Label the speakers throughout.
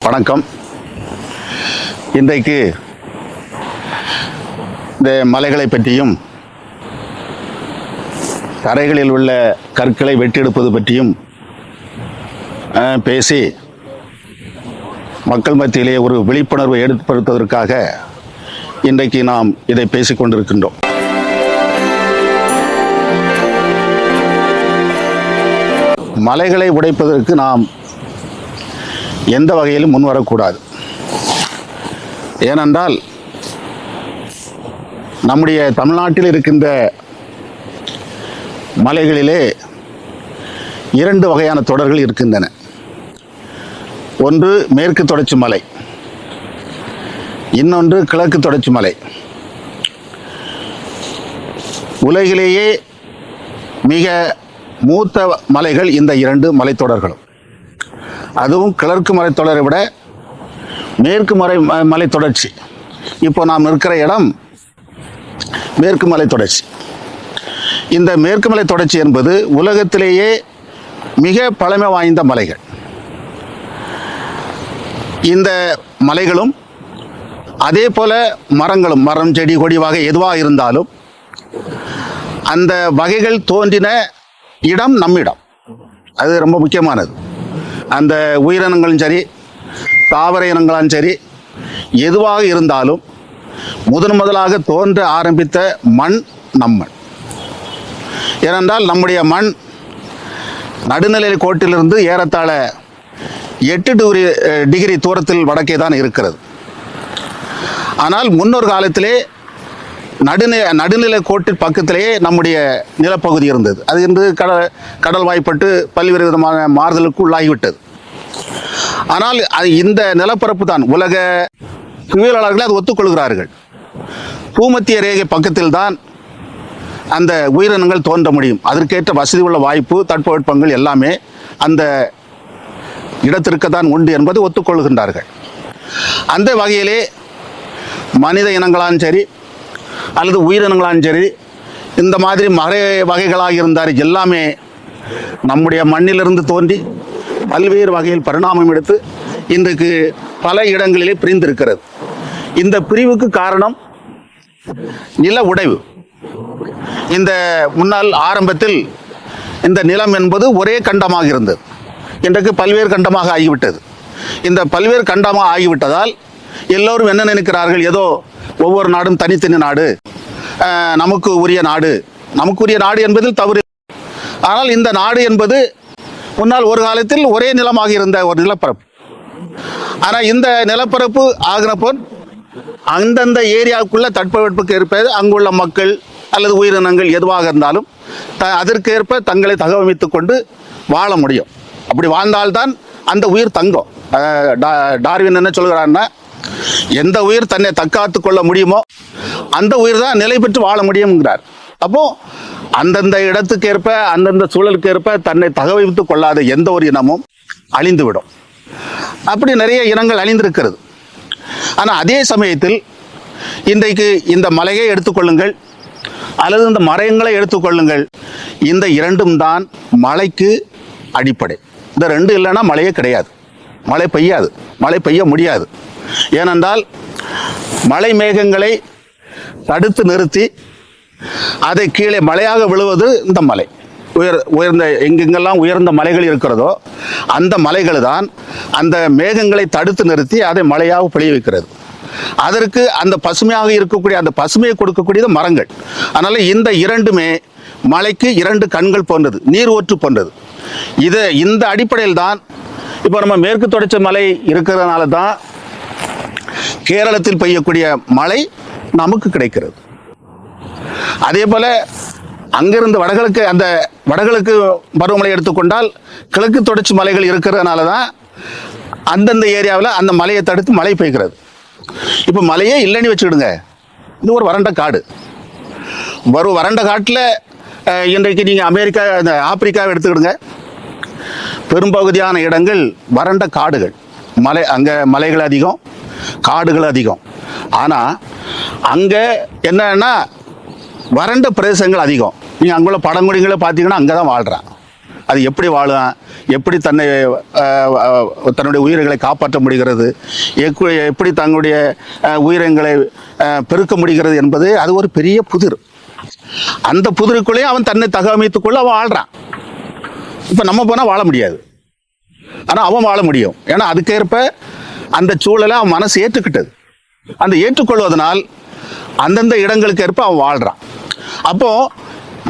Speaker 1: வணக்கம். இன்றைக்கு இந்த மலைகளை பற்றியும் தரைகளில் உள்ள கற்களை வெட்டியெடுப்பது பற்றியும் பேசி மக்கள் மத்தியிலே ஒரு விழிப்புணர்வை ஏற்படுத்துவதற்காக இன்றைக்கு நாம் இதை பேசிக்கொண்டிருக்கின்றோம் மலைகளை உடைப்பதற்கு நாம் எந்த வகையிலும் முன்வரக்கூடாது. ஏனென்றால் நம்முடைய தமிழ்நாட்டில் இருக்கின்ற மலைகளிலே இரண்டு வகையான தொடர்கள் இருக்கின்றன. ஒன்று மேற்கு தொடர்ச்சி மலை இன்னொன்று கிழக்கு தொடர்ச்சி மலை. உலகிலேயே மிக மூத்த மலைகள் இந்த இரண்டு மலைத்தொடர்களும். அதுவும் கிழக்கு மலைத்தொடரை விட மேற்கு மலை ம- மலைத்தொடர்ச்சி இப்போ நாம் இருக்கிற இடம் மேற்கு மலை தொடர்ச்சி. இந்த மேற்கு மலை தொடர்ச்சி என்பது உலகத்திலேயே மிக பழமை வாய்ந்த மலைகள். இந்த மலைகளும் அதே போல மரங்களும் மரம் செடி கொடி வகை எதுவாக இருந்தாலும் அந்த வகைகள் தோன்றின இடம் நம்மிடம். அது ரொம்ப முக்கியமானது. அந்த உயிரினங்களும் சரி தாவர இனங்களும் சரி எதுவாக இருந்தாலும் முதன் முதலாக தோன்ற ஆரம்பித்த மண் நம் மண் ஏனென்றால் நம்முடைய மண் நடுநிலை கோட்டிலிருந்து ஏறத்தாழ எட்டு டிகிரி டிகிரி தூரத்தில் வடக்கே தான் இருக்கிறது. ஆனால் முன்னொரு காலத்திலே நடுநி நடுநிலை கோட்டின் பக்கத்திலேயே நம்முடைய நிலப்பகுதி இருந்தது. அது இன்று கடல் கடல் வாய்ப்பட்டு பல்வேறு விதமான மாறுதலுக்கு உள்ளாகிவிட்டது. ஆனால் அது இந்த நிலப்பரப்பு தான். உலக புவியியலாளர்கள் அது ஒத்துக்கொள்கிறார்கள். பூமத்திய ரேகை பக்கத்தில் தான் அந்த உயிரினங்கள் தோன்ற முடியும். அதற்கேற்ற வசதி உள்ள வாய்ப்பு தட்பவெட்பங்கள் எல்லாமே அந்த இடத்திற்கு தான் உண்டு என்பது ஒத்துக்கொள்கின்றார்கள். அந்த வகையிலே மனித இனங்களாலும் சரி அல்லது உயிரினங்களாலும் சரி இந்த மாதிரி மறை வகைகளாக இருந்தார் எல்லாமே நம்முடைய மண்ணிலிருந்து தோன்றி பல்வேறு வகையில் பரிணாமம் எடுத்து இன்றைக்கு பல இடங்களிலே பிரிந்திருக்கிறது. இந்த பிரிவுக்கு காரணம் நில உடைவு. இந்த முன்னால் ஆரம்பத்தில் இந்த நிலம் என்பது ஒரே கண்டமாக இருந்தது. இன்றைக்கு பல்வேறு கண்டமாக ஆகிவிட்டது. இந்த பல்வேறு கண்டமாக ஆகிவிட்டதால் எல்லோரும் என்ன நினைக்கிறார்கள்? ஏதோ ஒவ்வொரு நாடும் தனித்தனி நாடு. நமக்கு உரிய நாடு. நமக்கு உரிய நாடு என்பதில் தவறு. ஆனால் இந்த நாடு என்பது முன்னால் ஒரு காலத்தில் ஒரே நிலமாக இருந்த ஒரு நிலப்பரப்பு. ஆனால் இந்த நிலப்பரப்பு ஆகினப்போ அந்தந்த ஏரியாவுக்குள்ள தட்பவெட்புக்கு ஏற்ப அங்குள்ள மக்கள் அல்லது உயிரினங்கள் எதுவாக இருந்தாலும் த அதற்கேற்ப தங்களை தகவமைத்துக் கொண்டு வாழ முடியும். அப்படி வாழ்ந்தால்தான் அந்த உயிர் தங்கும். டார்வின் என்ன சொல்கிறான்னா எந்த உயிர் தன்னை தற்காத்து கொள்ள முடியுமோ அந்த உயிர் தான் நிலை பெற்று வாழ முடியுங்கிறார் அப்போ அந்தந்த இடத்துக்கேற்ப அந்தந்த சூழலுக்கு ஏற்ப தன்னை தகவமைத்துக் கொள்ளாத எந்த ஒரு இனமும் அழிந்துவிடும். அப்படி நிறைய இனங்கள் அழிந்திருக்கிறது. ஆனால் அதே சமயத்தில் இன்றைக்கு இந்த மலையை எடுத்துக்கொள்ளுங்கள் அல்லது இந்த மரங்களை எடுத்துக்கொள்ளுங்கள் இந்த இரண்டும் தான் மழைக்கு அடிப்படை. இந்த ரெண்டு இல்லைன்னா மழையே கிடையாது. மழை பெய்யாது. மழை பெய்ய முடியாது. ஏனென்றால் மழை மேகங்களை தடுத்து நிறுத்தி அதை கீழே மலையாக விழுவது இந்த மலை. உயர் உயர்ந்த எங்கெங்கெல்லாம் உயர்ந்த மலைகள் இருக்கிறதோ அந்த மலைகள் தான் அந்த மேகங்களை தடுத்து நிறுத்தி அதை மழையாக பொழிய வைக்கிறது. அதற்கு அந்த பசுமையாக இருக்கக்கூடிய அந்த பசுமையை கொடுக்கக்கூடியது மரங்கள். அதனால் இந்த இரண்டுமே மலைக்கு இரண்டு கண்கள் போன்றது நீர் ஒற்று போன்றது. இது இந்த அடிப்படையில் தான் இப்போ நம்ம மேற்கு தொடர்ச்சி மலை இருக்கிறதுனால தான் கேரளத்தில் பெய்யக்கூடிய மழை நமக்கு கிடைக்கிறது. அதே போல அங்கிருந்து வடகிழக்கு அந்த வடகிழக்கு பருவமழை எடுத்துக்கொண்டால் கிழக்கு தொடர்ச்சி மலைகள் இருக்கிறதுனால தான் அந்தந்த ஏரியாவில் அந்த மலையை தடுத்து மழை பெய்கிறது. இப்போ மலையே இல்லைன்னு வச்சுக்கிடுங்க. இது ஒரு வறண்ட காடு. வரும் வறண்ட காட்டில் இன்றைக்கு நீங்கள் அமெரிக்கா இந்த ஆப்பிரிக்காவை எடுத்துக்கிடுங்க. பெரும்பகுதியான இடங்கள் வறண்ட காடுகள். மலை அங்கே மலைகள் அதிகம். காடுகள் அதிகம். ஆனால் அங்கே என்னன்னா வறண்ட பிரதேசங்கள் அதிகம். நீங்கள் அங்குள்ள பழங்குடிகளை பார்த்தீங்கன்னா அங்கே தான் வாழ்கிறான் அது எப்படி வாழும் எப்படி தன்னை தன்னுடைய உயிர்களை காப்பாற்ற முடிகிறது? எப்படி தங்களுடைய உயிரங்களை பெருக்க முடிகிறது என்பது அது ஒரு பெரிய புதிர். அந்த புதிருக்குள்ளேயே அவன் தன்னை தகவமைத்துக்கொள்ள அவன் வாழ்கிறான் இப்போ நம்ம போனால் வாழ முடியாது. ஆனால் அவன் வாழ முடியும். ஏன்னா அதுக்கேற்ப அந்த சூழலை அவன் மனசு ஏற்றுக்கிட்டது. அந்த ஏற்றுக்கொள்வதனால் அந்தந்த இடங்களுக்கு ஏற்ப அவன் வாழ்கிறான் அப்போ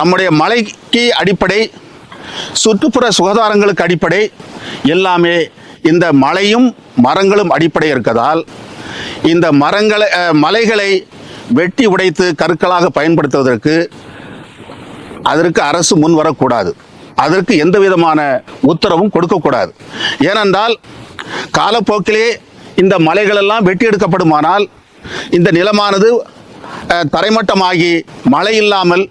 Speaker 1: நம்முடைய மலைக்கு அடிப்படை சுற்றுப்புற சுகாதாரங்களுக்கு அடிப்படை எல்லாமே இந்த மலையும் மரங்களும் அடிப்படை இருக்கதால் இந்த மரங்களை மலைகளை வெட்டி உடைத்து கற்களாக பயன்படுத்துவதற்கு அதற்கு அரசு முன் வரக்கூடாது. அதற்கு எந்த விதமான உத்தரவும் கொடுக்கக்கூடாது. ஏனென்றால் காலப்போக்கிலே இந்த மலைகளெல்லாம் வெட்டி எடுக்கப்படுமானால் இந்த நிலமானது தரைமட்டமாகி மழை இல்லாமல்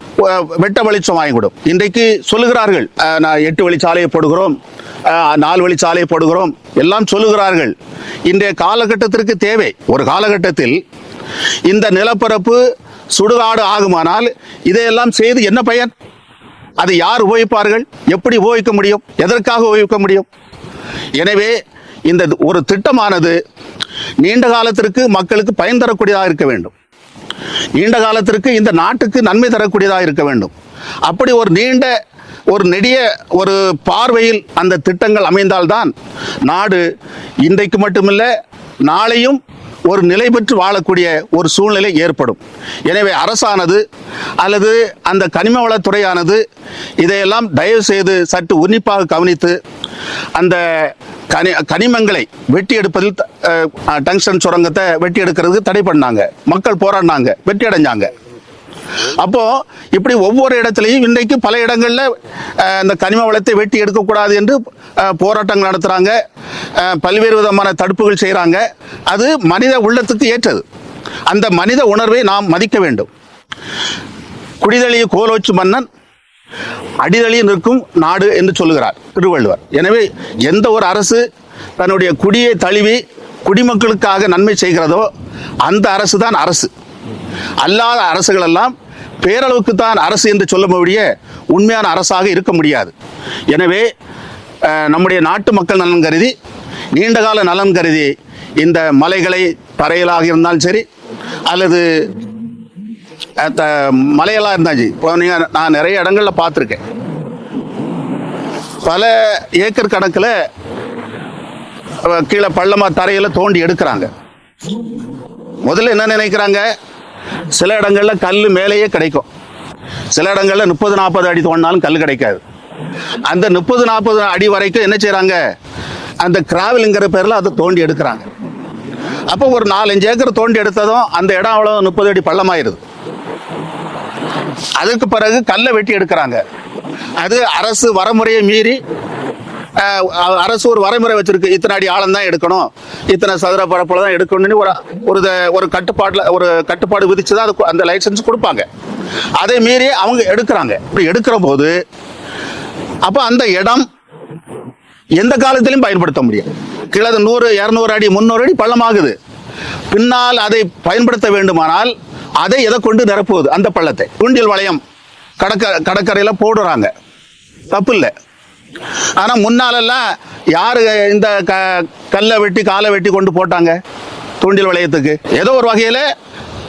Speaker 1: வெட்ட வெளிச்சம் ஆகிவிடும் இன்றைக்கு சொல்லுகிறார்கள் நான் எட்டு வழிச்சாலையை போடுகிறோம் நாலு வழிச்சாலையை போடுகிறோம் எல்லாம் சொல்லுகிறார்கள். இன்றைய காலகட்டத்திற்கு தேவை. ஒரு காலகட்டத்தில் இந்த நிலப்பரப்பு சுடுகாடு ஆகுமானால் இதையெல்லாம் செய்து என்ன பயன்? அதை யார் உபயோகிப்பார்கள்? எப்படி உபயோகிக்க முடியும்? எதற்காக உபயோகிக்க முடியும்? எனவே இந்த ஒரு திட்டமானது நீண்ட காலத்திற்கு மக்களுக்கு பயன் தரக்கூடியதாக இருக்க வேண்டும். நீண்ட காலத்திற்கு இந்த நாட்டுக்கு நன்மை தரக்கூடியதாக இருக்க வேண்டும். அப்படி ஒரு நீண்ட ஒரு நெடிய ஒரு பார்வையில் அந்த திட்டங்கள் அமைந்தால்தான் நாடு இன்றைக்கு மட்டுமில்லை நாளையும் ஒரு நிலை பெற்று வாழக்கூடிய ஒரு சூழ்நிலை ஏற்படும். எனவே அரசானது அல்லது அந்த கனிம வளத்துறையானது இதையெல்லாம் தயவு செய்து சற்று உன்னிப்பாக கவனித்து அந்த கனி கனிமங்களை வெட்டி எடுப்பதில் த- டங்ஸ்டன் சுரங்கத்தை வெட்டி எடுக்கிறதுக்கு தடை பண்ணாங்க. மக்கள் போராடினாங்க வெற்றி அடைஞ்சாங்க. அப்போ இப்படி ஒவ்வொரு இடத்துலையும் இன்றைக்கு பல இடங்களில் இந்த கனிம வளத்தை வெட்டி எடுக்கக்கூடாது என்று போராட்டங்கள் நடத்துகிறாங்க பல்வேறு விதமான தடுப்புகள் செய்கிறாங்க அது மனித உள்ளத்துக்கு ஏற்றது. அந்த மனித உணர்வை நாம் மதிக்க வேண்டும். குடிதழிய கோலோச்சு மன்னன் அடிதழி நிற்கும் நாடு என்று சொல்லுகிறார் திருவள்ளுவர். எனவே எந்த ஒரு அரசு தன்னுடைய குடியை தழுவி குடிமக்களுக்காக நன்மை செய்கிறதோ அந்த அரசு தான் அரசு. அல்லாத அரசுகள் எல்லாம் பேரளவுக்கு தான் அரசு என்று சொல்ல முடிய உண்மையான அரசாக இருக்க முடியாது. எனவே நம்முடைய நாட்டு மக்கள் நலன் கருதி நீண்டகால நலன் கருதி இந்த மலைகளை தரையிலாக இருந்தாலும் சரி அல்லது மலையெல்லாம் இருந்தாச்சு இப்போ நீங்கள் நான் நிறைய இடங்கள்ல பார்த்துருக்கேன். பல ஏக்கர் கணக்கில் கீழே பள்ளமா தரையில் தோண்டி எடுக்கிறாங்க. முதல்ல என்ன நினைக்கிறாங்க? சில இடங்கள்ல கல் மேலேயே கிடைக்கும். சில இடங்களில் முப்பது நாற்பது அடி தோண்டினாலும் கல் கிடைக்காது. அந்த முப்பது நாற்பது அடி வரைக்கும் என்ன செய்கிறாங்க அந்த கிராவலுங்கிற பேர்ல அதை தோண்டி எடுக்கிறாங்க. அப்போ ஒரு நாலஞ்சு ஏக்கர் தோண்டி எடுத்ததும் அந்த இடம் அவ்வளோ முப்பது அடி பள்ளமாயிருது. அதுக்கு பிறகு கல்லை வெட்டி எடுக்கிறாங்க. அது அரசு வரமுறையை மீறி அரசு ஒரு வரைமுறை வச்சிருக்கு. இத்தனை அடி ஆழம் தான் எடுக்கணும். இத்தனை சதுர பரப்பில் தான் எடுக்கணும்னு ஒரு ஒரு ஒரு கட்டுப்பாட்டில் ஒரு கட்டுப்பாடு விதிச்சு தான் அது அந்த லைசன்ஸ் கொடுப்பாங்க. அதை மீறி அவங்க எடுக்கிறாங்க. இப்படி எடுக்கிற போது அப்போ அந்த இடம் எந்த காலத்திலையும் பயன்படுத்த முடியும் கிழது நூறு இரநூறு அடி முந்நூறு அடி பள்ளமாகுது. பின்னால் அதை பயன்படுத்த வேண்டுமானால் அதை எதை கொண்டு நிரப்புவது? அந்த பள்ளத்தை. தூண்டில் வளையம் கடற்க கடற்கரையில் போடுறாங்க. தப்பு இல்லை. ஆனால் முன்னாலெல்லாம் யார் இந்த க கல்லை வெட்டி காலை வெட்டி கொண்டு போட்டாங்க தூண்டில் வளையத்துக்கு. ஏதோ ஒரு வகையில்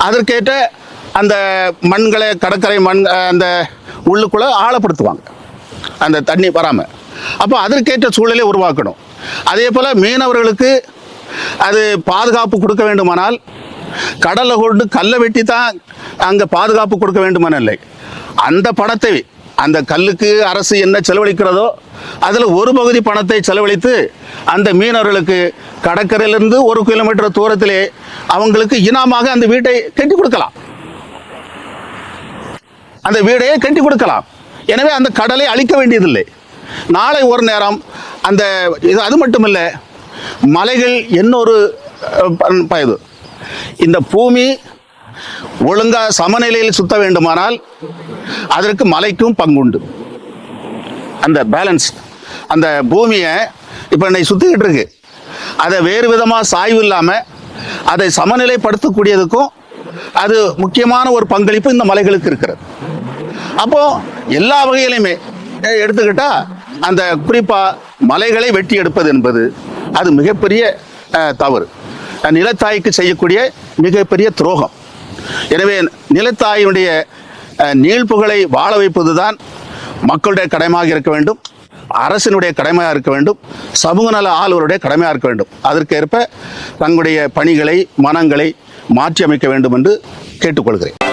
Speaker 1: அதற்கேற்ற அந்த மண்களை கடற்கரை மண் அந்த உள்ளுக்குள்ளே ஆழப்படுத்துவாங்க. அந்த தண்ணி வராமல் அப்போ அதற்கேற்ற சூழலை உருவாக்கணும். அதே போல் மீனவர்களுக்கு அது பாதுகாப்பு கொடுக்க வேண்டுமானால் கடலை கொண்டு கல்லை வெட்டி தான் அங்கே பாதுகாப்பு கொடுக்க வேண்டுமான இல்லை. அந்த படத்தை அந்த கல்லுக்கு அரசு என்ன செலவழிக்கிறதோ அதில் ஒரு பகுதி பணத்தை செலவழித்து அந்த மீனவர்களுக்கு கடற்கரையிலிருந்து ஒரு கிலோமீட்டர் தூரத்திலே அவங்களுக்கு இனாமாக அந்த வீட்டை கட்டி கொடுக்கலாம். அந்த வீடையே கட்டி கொடுக்கலாம். எனவே அந்த கடலை அழிக்க வேண்டியதில்லை. நாளை ஒரு நேரம் அந்த இது அது மட்டுமில்லை மலைகள் இன்னொரு பயது. ப- இந்த பூமி ஒழுங்கா சமநிலையில் சுத்த வேண்டுமானால் அதற்கு மலைக்கும் பங்குண்டு. அந்த பேலன்ஸ் அந்த பூமியை இப்போ என்னை சுற்றிக்கிட்டு இருக்கு. அதை வேறு விதமாக சாய்வு இல்லாமல் அதை சமநிலைப்படுத்தக்கூடியதுக்கும் அது முக்கியமான ஒரு பங்களிப்பு இந்த மலைகளுக்கு இருக்கிறது. அப்போ எல்லா வகையிலையுமே எடுத்துக்கிட்டால் எடுத்துக்கிட்டா அந்த குறிப்பாக மலைகளை வெட்டி எடுப்பது என்பது அது மிகப்பெரிய தவறு. நிலத்தாய்க்கு செய்யக்கூடிய மிகப்பெரிய துரோகம். எனவே நிலத்தாயினுடைய அஹ், நீழ்ப்புகளை வாழ வைப்பதுதான் மக்களுடைய கடமையாக இருக்க வேண்டும். அரசினுடைய கடமையாக இருக்க வேண்டும். சமூக நல ஆளுவருடைய கடமையாக இருக்க வேண்டும். அதற்கேற்ப தங்களுடைய பணிகளை மனங்களை மாற்றி அமைக்க வேண்டும் என்று கேட்டுக்கொள்கிறேன்.